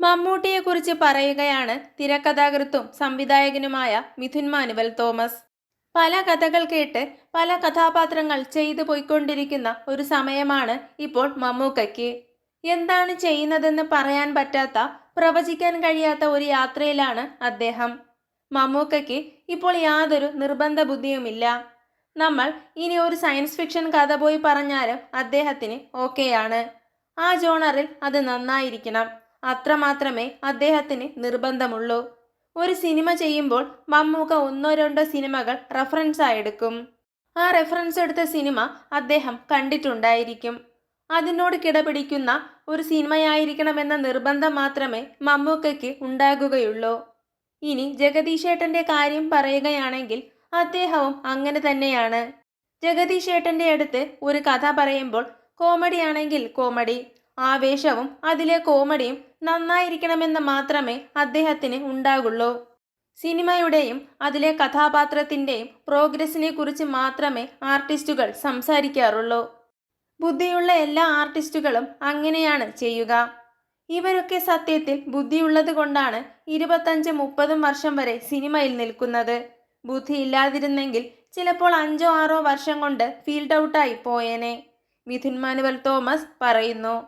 മമ്മൂട്ടിയെക്കുറിച്ച് പറയുകയാണ് തിരക്കഥാകൃത്തും സംവിധായകനുമായ Mithun manual Thomas. പല കഥകൾ കേട്ട് പല കഥാപാത്രങ്ങൾ ചെയ്തു പോയിക്കൊണ്ടിരിക്കുന്ന ഒരു സമയമാണ് ഇപ്പോൾ മമ്മൂക്കയ്ക്ക്. എന്താണ് ചെയ്യുന്നതെന്ന് പറയാൻ പറ്റാത്ത പ്രവചിക്കാൻ കഴിയാത്ത ഒരു യാത്രയിലാണ് അദ്ദേഹം. മമ്മൂക്കയ്ക്ക് ഇപ്പോൾ യാതൊരു നിർബന്ധ ബുദ്ധിയുമില്ല. നമ്മൾ ഇനി ഒരു സയൻസ് ഫിക്ഷൻ കഥ പോയി പറഞ്ഞാലും അദ്ദേഹത്തിന് ഓക്കെയാണ്. ആ ജോണറിൽ അത് നന്നായിരിക്കണം. അത്രമാത്രമേ അദ്ദേഹത്തിന് നിർബന്ധമുള്ളൂ. ഒരു സിനിമ ചെയ്യുമ്പോൾ മമ്മൂക്ക ഒന്നോ രണ്ടോ സിനിമകൾ റെഫറൻസായി എടുക്കും. ആ റെഫറൻസ് എടുത്ത സിനിമ അദ്ദേഹം കണ്ടിട്ടുണ്ടായിരിക്കും. അതിനോട് കിടപിടിക്കുന്ന ഒരു സിനിമയായിരിക്കണമെന്ന നിർബന്ധം മാത്രമേ മമ്മൂക്കയ്ക്ക് ഉണ്ടാകുകയുള്ളൂ. ഇനി ജഗദീഷേട്ടന്റെ കാര്യം പറയുകയാണെങ്കിൽ അദ്ദേഹവും അങ്ങനെ തന്നെയാണ്. ജഗദീഷേട്ടന്റെ അടുത്ത് ഒരു കഥ പറയുമ്പോൾ കോമഡി ആണെങ്കിൽ കോമഡി ആവേശവും അതിലെ കോമഡിയും നന്നായിരിക്കണമെന്ന് മാത്രമേ അദ്ദേഹത്തിന് ഉണ്ടാകുള്ളൂ. സിനിമയുടെയും അതിലെ കഥാപാത്രത്തിന്റെയും പ്രോഗ്രസിനെ കുറിച്ച് മാത്രമേ ആർട്ടിസ്റ്റുകൾ സംസാരിക്കാറുള്ളൂ. ബുദ്ധിയുള്ള എല്ലാ ആർട്ടിസ്റ്റുകളും അങ്ങനെയാണ് ചെയ്യുക. ഇവരൊക്കെ സത്യത്തിൽ ബുദ്ധിയുള്ളത് കൊണ്ടാണ് ഇരുപത്തഞ്ച് മുപ്പതും വർഷം വരെ സിനിമയിൽ നിൽക്കുന്നത്. ബുദ്ധി ഇല്ലാതിരുന്നെങ്കിൽ ചിലപ്പോൾ അഞ്ചോ ആറോ വർഷം കൊണ്ട് ഫീൽഡ് ഔട്ടായി പോയേനെ. മിഥുൻ മാനുവൽ തോമസ് പറയുന്നു.